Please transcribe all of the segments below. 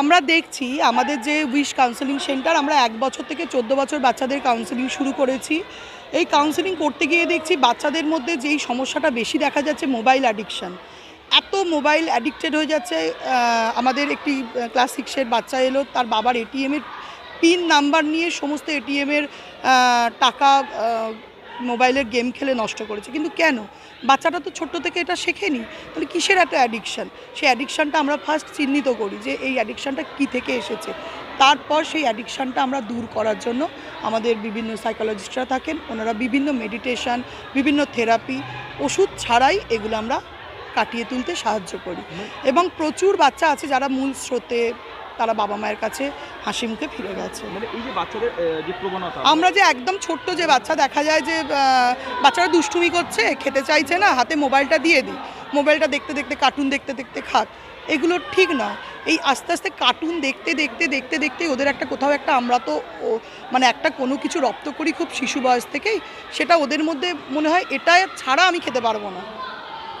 আমরা দেখছি, আমাদের যে উইশ কাউন্সেলিং সেন্টার আমরা এক বছর থেকে চোদ্দ বছর বাচ্চাদের কাউন্সেলিং শুরু করেছি। এই কাউন্সেলিং করতে গিয়ে দেখছি বাচ্চাদের মধ্যে যেই সমস্যাটা বেশি দেখা যাচ্ছে মোবাইল অ্যাডিকশান এত মোবাইল অ্যাডিক্টেড হয়ে যাচ্ছে আমাদের একটি ক্লাস সিক্সের বাচ্চা এলো, তার বাবার এটিএমের পিন নাম্বার নিয়ে সমস্ত এটিএমের টাকা মোবাইলের গেম খেলে নষ্ট করেছে। কিন্তু কেন? বাচ্চাটা তো ছোট্ট থেকে এটা শেখেনি। তাহলে কিসের একটা অ্যাডিকশান সেই অ্যাডিকশানটা আমরা ফার্স্ট চিহ্নিত করি যে এই অ্যাডিকশানটা কী থেকে এসেছে। তারপর সেই অ্যাডিকশানটা আমরা দূর করার জন্য আমাদের বিভিন্ন সাইকোলজিস্টরা থাকেন ওনারা বিভিন্ন মেডিটেশন বিভিন্ন থেরাপি ওষুধ ছাড়াই এগুলো আমরা কাটিয়ে তুলতে সাহায্য করি। এবং প্রচুর বাচ্চা আছে যারা মূল স্রোতে তারা বাবা মায়ের কাছে হাসি মুখে ফিরে গেছে। মানে এই যে বাচ্চাদের যে প্রবণতা। আমরা যে একদম ছোট্ট যে বাচ্চা দেখা যায় যে বাচ্চারা দুষ্টুমি করছে খেতে চাইছে না হাতে মোবাইলটা দিয়ে দিই। মোবাইলটা দেখতে দেখতে কার্টুন দেখতে দেখতে খাক। এগুলো ঠিক নয় এই আস্তে আস্তে কার্টুন দেখতে দেখতে দেখতে দেখতে ওদের একটা কোথাও একটা আমরা তো মানে একটা কোনো কিছু রপ্ত করি খুব শিশু বয়স থেকেই, সেটা ওদের মধ্যে মনে হয় এটা ছাড়া আমি খেতে পারব না।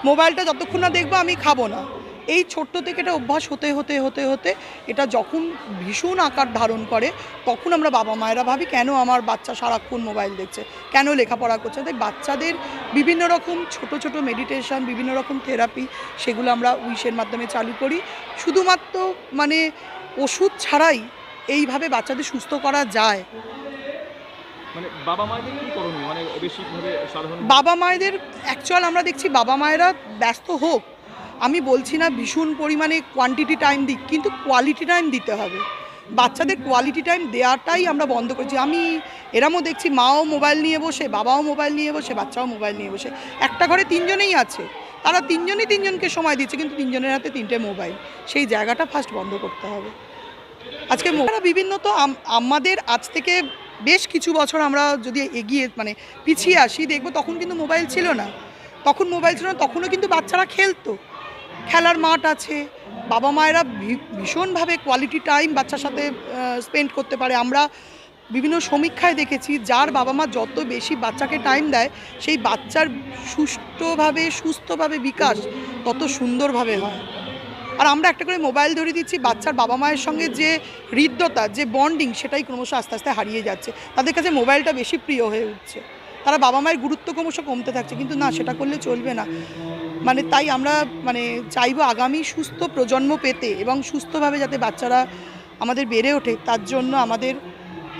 মোবাইলটা যতক্ষণ না দেখব আমি খাব না। এই ছোট্ট থেকে এটা অভ্যাস হতে হতে হতে হতে এটা যখন ভীষণ আকার ধারণ করে তখন আমরা বাবা মায়েরা ভাবি কেন আমার বাচ্চা সারাক্ষণ মোবাইল দেখছে? কেন লেখাপড়া করছে? তাই বাচ্চাদের বিভিন্ন রকম ছোট ছোট মেডিটেশন বিভিন্ন রকম থেরাপি সেগুলো আমরা উইশের মাধ্যমে চালু করি। শুধুমাত্র মানে ওষুধ ছাড়াই এইভাবে বাচ্চাদের সুস্থ করা যায়। মানে বাবা মায়েদের কি করণীয়? মানে বেশিভাবে সাধারণ বাবা মায়েদের অ্যাকচুয়াল আমরা দেখছি বাবা মায়েরা ব্যস্ত হোক আমি বলছি না ভীষণ পরিমাণে কোয়ান্টিটি টাইম দিক কিন্তু কোয়ালিটি টাইম দিতে হবে। বাচ্চাদের কোয়ালিটি টাইম দেওয়াটাই আমরা বন্ধ করেছি। আমি এরমও দেখছি মাও মোবাইল নিয়ে বসে, বাবাও মোবাইল নিয়ে বসে, বাচ্চাও মোবাইল নিয়ে বসে। একটা ঘরে তিনজনেই আছে। তারা তিনজনই তিনজনকে সময় দিচ্ছে, কিন্তু তিনজনের হাতে তিনটে মোবাইল সেই জায়গাটা ফার্স্ট বন্ধ করতে হবে। আজকে বিভিন্ন তো আমাদের আজ থেকে বেশ কিছু বছর আমরা যদি এগিয়ে মানে পিছিয়ে আসি, দেখব তখন কিন্তু মোবাইল ছিল না। তখন মোবাইল ছিল না, তখনও কিন্তু বাচ্চারা খেলতো। খেলার মাঠ আছে। বাবা মায়েরা ভীষণভাবে কোয়ালিটি টাইম বাচ্চার সাথে স্পেন্ড করতে পারে। আমরা বিভিন্ন সমীক্ষায় দেখেছি, যার বাবা মা যত বেশি বাচ্চাকে টাইম দেয়, সেই বাচ্চার সুষ্ঠুভাবে, সুস্থভাবে বিকাশ তত সুন্দরভাবে হয়। আর আমরা একটা করে মোবাইল ধরে দিচ্ছি, বাচ্চার বাবা মায়ের সঙ্গে যে হৃদ্যতা, যে বন্ডিং সেটাই ক্রমশ আস্তে আস্তে হারিয়ে যাচ্ছে। তাদের কাছে মোবাইলটা বেশি প্রিয় হয়ে উঠছে। তারা বাবা মায়ের গুরুত্ব ক্রমশ কমতে থাকছে, কিন্তু না, সেটা করলে চলবে না। মানে তাই আমরা মানে চাইব আগামী সুস্থ প্রজন্ম পেতে এবং সুস্থভাবে যাতে বাচ্চারা আমাদের বেড়ে ওঠে, তার জন্য আমাদের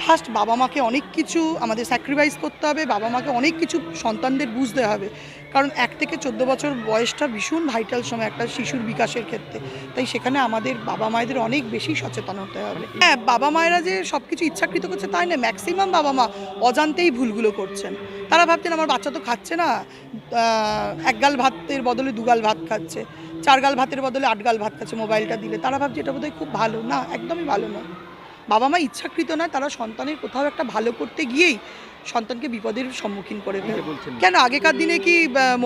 ফার্স্ট বাবা মাকে অনেক কিছু আমাদের স্যাক্রিফাইস করতে হবে বাবা মাকে অনেক কিছু সন্তানদের বুঝতে হবে। কারণ এক থেকে চোদ্দ বছর বয়সটা ভীষণ ভাইটাল সময় একটা শিশুর বিকাশের ক্ষেত্রে। তাই সেখানে আমাদের বাবা মায়েদের অনেক বেশি সচেতন হতে হবে। হ্যাঁ বাবা মায়েরা যে সব কিছু ইচ্ছাকৃত করছে তাই না ম্যাক্সিমাম বাবা মা অজান্তেই ভুলগুলো করছেন। তারা ভাবছেন আমার বাচ্চা তো খাচ্ছে না আহ, এক গাল ভাতের বদলে দুগাল ভাত খাচ্ছে চার গাল ভাতের বদলে আট গাল ভাত খাচ্ছে মোবাইলটা দিলে। তারা ভাবছে এটা বোধহয় খুব ভালো। না একদমই ভালো না বাবা মা ইচ্ছাকৃত নয় তারা সন্তানের কোথাও একটা ভালো করতে গিয়েই সন্তানকে বিপদের সম্মুখীন করে ফেলে। কেন আগেকার দিনে কি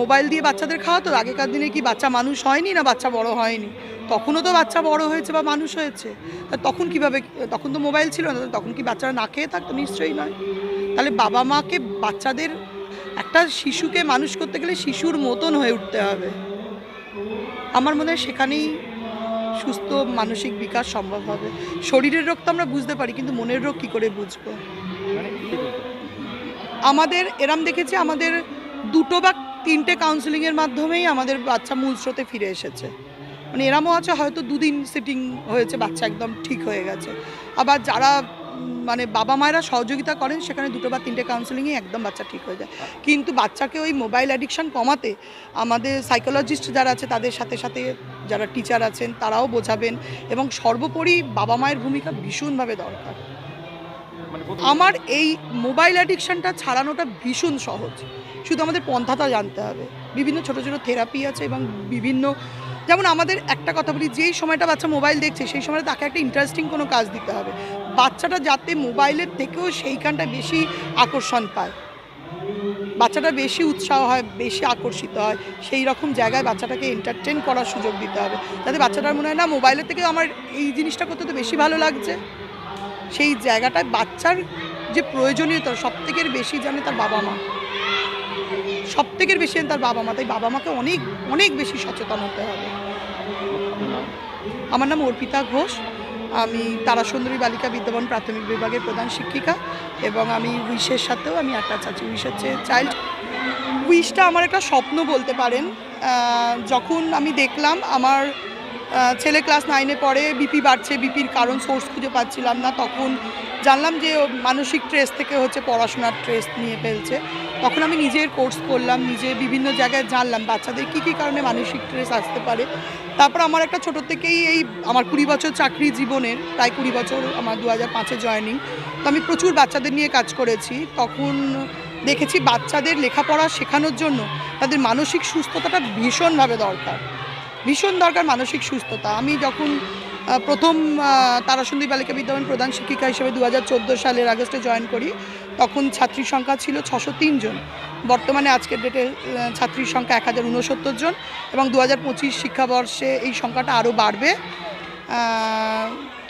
মোবাইল দিয়ে বাচ্চাদের খাওয়াতো? আগেকার দিনে কি বাচ্চা মানুষ হয়নি না বাচ্চা বড় হয়নি? তখনও তো বাচ্চা বড় হয়েছে বা মানুষ হয়েছে। তা তখন কীভাবে তখন তো মোবাইল ছিল না তখন কি বাচ্চারা না খেয়ে থাকতো? নিশ্চয়ই নয়। তাহলে বাবা মাকে বাচ্চাদের একটা শিশুকে মানুষ করতে গেলে শিশুর মতন হয়ে উঠতে হবে। আমার মনে হয় সেখানেই সুস্থ মানসিক বিকাশ সম্ভব হবে। শরীরের রোগ তো আমরা বুঝতে পারি কিন্তু মনের রোগ কী করে বুঝব? মানে? আমাদের এরাম দেখেছি আমাদের দুটো বা তিনটে কাউন্সিলিংয়ের মাধ্যমেই আমাদের বাচ্চা মূল স্রোতে ফিরে এসেছে। মানে এরামও আছে হয়তো দুদিন সিটিং হয়েছে বাচ্চা একদম ঠিক হয়ে গেছে। আবার যারা মানে বাবা মায়েরা সহযোগিতা করেন, সেখানে দুটো বা তিনটে কাউন্সিলিংয়ে একদম বাচ্চা ঠিক হয়ে যায়। কিন্তু বাচ্চাকে ওই মোবাইল অ্যাডিকশান কমাতে আমাদের সাইকোলজিস্ট যারা আছে, তাদের সাথে সাথে যারা টিচার আছেন, তারাও বোঝাবেন এবং সর্বোপরি বাবা মায়ের ভূমিকা ভীষণভাবে দরকার। আমার এই মোবাইল অ্যাডিকশানটা ছাড়ানোটা ভীষণ সহজ। শুধু আমাদের পন্থাটা জানতে হবে। বিভিন্ন ছোট ছোট থেরাপি আছে এবং বিভিন্ন, যেমন আমাদের একটা কথা বলি, যেই সময়টা বাচ্চা মোবাইল দেখছে, সেই সময়টা তাকে একটা ইন্টারেস্টিং কোনো কাজ দিতে হবে। বাচ্চাটা যাতে মোবাইলের থেকেও সেইখানটা বেশি আকর্ষণ পায়। বাচ্চাটা বেশি উৎসাহ হয়, বেশি আকর্ষিত হয়, সেই রকম জায়গায় বাচ্চাটাকে এন্টারটেন করার সুযোগ দিতে হবে। যাতে বাচ্চাটার মনে হয়, না, মোবাইলের থেকে আমার এই জিনিসটা করতে তো বেশি ভালো লাগছে। সেই জায়গাটায় বাচ্চার যে প্রয়োজনীয়তা সব থেকে বেশি জানে তার বাবা মা। সব থেকে বেশি জানে তার বাবা মা। তাই বাবা মাকে অনেক অনেক বেশি সচেতন হতে হবে। আমার নাম অর্পিতা ঘোষ। আমি তারাসুন্দরী বালিকা বিদ্যমান প্রাথমিক বিভাগের প্রধান শিক্ষিকা এবং আমি উইশের সাথেও আমি অ্যাটাচ আছি উইশ হচ্ছে চাইল্ড। উইশটা আমার একটা স্বপ্ন বলতে পারেন। যখন আমি দেখলাম আমার ছেলে ক্লাস নাইনে পড়ে বিপি বাড়ছে বিপির কারণ সোর্স খুঁজে পাচ্ছিলাম না। তখন জানলাম যে মানসিক ট্রেস থেকে হচ্ছে পড়াশোনার ট্রেস নিয়ে ফেলছে। তখন আমি নিজের কোর্স করলাম, নিজে বিভিন্ন জায়গায় জানলাম বাচ্চাদের কী কী কারণে মানসিক ট্রেস আসতে পারে। তারপর আমার একটা ছোটোর থেকেই এই আমার কুড়ি বছর চাকরি জীবনের, প্রায় কুড়ি বছর আমার দু হাজার পাঁচে জয়নিং তো আমি প্রচুর বাচ্চাদের নিয়ে কাজ করেছি। তখন দেখেছি বাচ্চাদের লেখাপড়া শেখানোর জন্য তাদের মানসিক সুস্থতাটা ভীষণভাবে দরকার। ভীষণ দরকার মানসিক সুস্থতা। আমি যখন প্রথম আহ, তারাসুন্দরী বালিকা বিদ্যালয় প্রধান শিক্ষিকা হিসেবে দু হাজার চোদ্দ সালের আগস্টে জয়েন করি তখন ছাত্রীর সংখ্যা ছিল ছশো জন। বর্তমানে আজকের ডেটে ছাত্রীর সংখ্যা এক হাজার উনসত্তর জন এবং দু হাজার পঁচিশ শিক্ষাবর্ষে এই সংখ্যাটা আরও বাড়বে।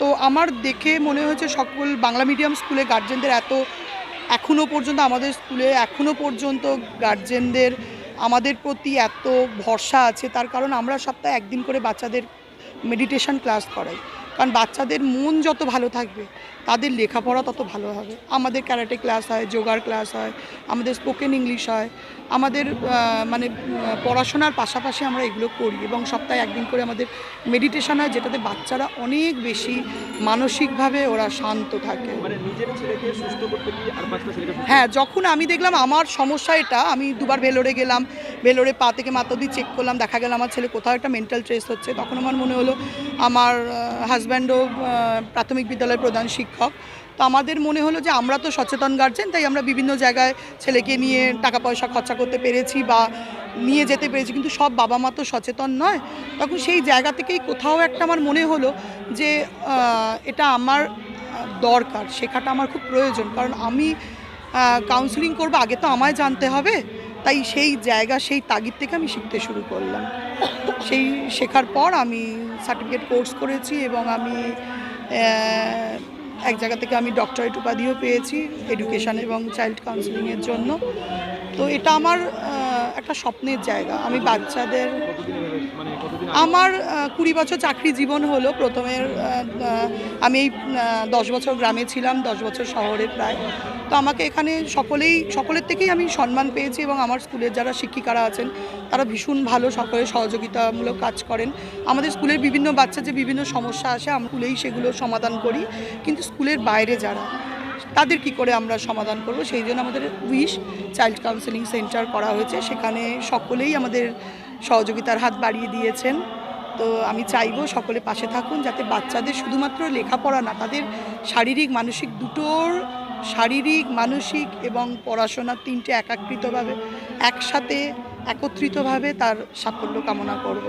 তো আমার দেখে মনে হয়েছে সকল বাংলা মিডিয়াম স্কুলে গার্জেনদের এত এখনও পর্যন্ত আমাদের স্কুলে এখনও পর্যন্ত গার্জেনদের আমাদের প্রতি এত ভরসা আছে, তার কারণ আমরা সপ্তাহে একদিন করে বাচ্চাদের মেডিটেশন ক্লাস করাই। কারণ বাচ্চাদের মন যত ভালো থাকবে, তাদের লেখাপড়া তত ভালো হবে। আমাদের ক্যারাটে ক্লাস হয় যোগার ক্লাস হয়, আমাদের স্পোকেন ইংলিশ হয়। আমাদের মানে পড়াশোনার পাশাপাশি আমরা এগুলো করি এবং সপ্তাহে একদিন করে আমাদের মেডিটেশন হয় যেটাতে বাচ্চারা অনেক বেশি মানসিকভাবে ওরা শান্ত থাকে। মানে হ্যাঁ যখন আমি দেখলাম আমার সমস্যা এটা আমি দুবার ভেলোরে গেলাম ভেলোরে পা থেকে মাথা দিয়ে চেক করলাম দেখা গেল আমার ছেলে কোথাও একটা মেন্টাল ট্রেস হচ্ছে। তখন আমার মনে হলো আমার হাজব্যান্ডও প্রাথমিক বিদ্যালয়ের প্রধান শিক্ষক। তো আমাদের মনে হলো যে আমরা তো সচেতন গার্জেন তাই আমরা বিভিন্ন জায়গায় ছেলেকে নিয়ে টাকা পয়সা খরচা করতে পেরেছি বা নিয়ে যেতে পেরেছি, কিন্তু সব বাবা মা তো সচেতন নয়। তখন সেই জায়গা থেকেই কোথাও একটা আমার মনে হলো যে এটা আমার দরকার, শেখাটা আমার খুব প্রয়োজন। কারণ আমি কাউন্সিলিং করব, আগে তো আমায় জানতে হবে। তাই সেই জায়গা, সেই তাগিদ থেকে আমি শিখতে শুরু করলাম। সেই শেখার পর আমি সার্টিফিকেট কোর্স করেছি এবং আমি এক জায়গা থেকে আমি ডক্টরেট উপাধিও পেয়েছি এডুকেশান এবং চাইল্ড কাউন্সিলিংয়ের জন্য তো এটা আমার একটা স্বপ্নের জায়গা আমি বাচ্চাদের? আমার কুড়ি বছর চাকরি জীবন হলো আহ, আমি দশ বছর গ্রামে ছিলাম দশ বছর শহরে প্রায় তো আমাকে এখানে সকলেই, সকলের থেকেই আমি সম্মান পেয়েছি এবং আমার স্কুলের যারা শিক্ষিকারা আছেন, তারা ভীষণ ভালো সকলে সহযোগিতামূলক কাজ করেন। আমাদের স্কুলের বিভিন্ন বাচ্চা যে বিভিন্ন সমস্যা আসে, আমরা স্কুলেই সেগুলো সমাধান করি। কিন্তু স্কুলের বাইরে যারা, তাদের কি করে আমরা সমাধান করব? সেই জন্য আমাদের উইশ চাইল্ড কাউন্সেলিং সেন্টার করা হয়েছে। সেখানে সকলেই আমাদের সহযোগিতার হাত বাড়িয়ে দিয়েছেন। তো আমি চাইব সকলে পাশে থাকুন, যাতে বাচ্চাদের শুধুমাত্র লেখাপড়া না, তাদের শারীরিক, মানসিক দুটোর শারীরিক মানসিক এবং পড়াশোনা তিনটে একাকৃতভাবে একসাথে একত্রিতভাবে তার সাফল্য কামনা করব।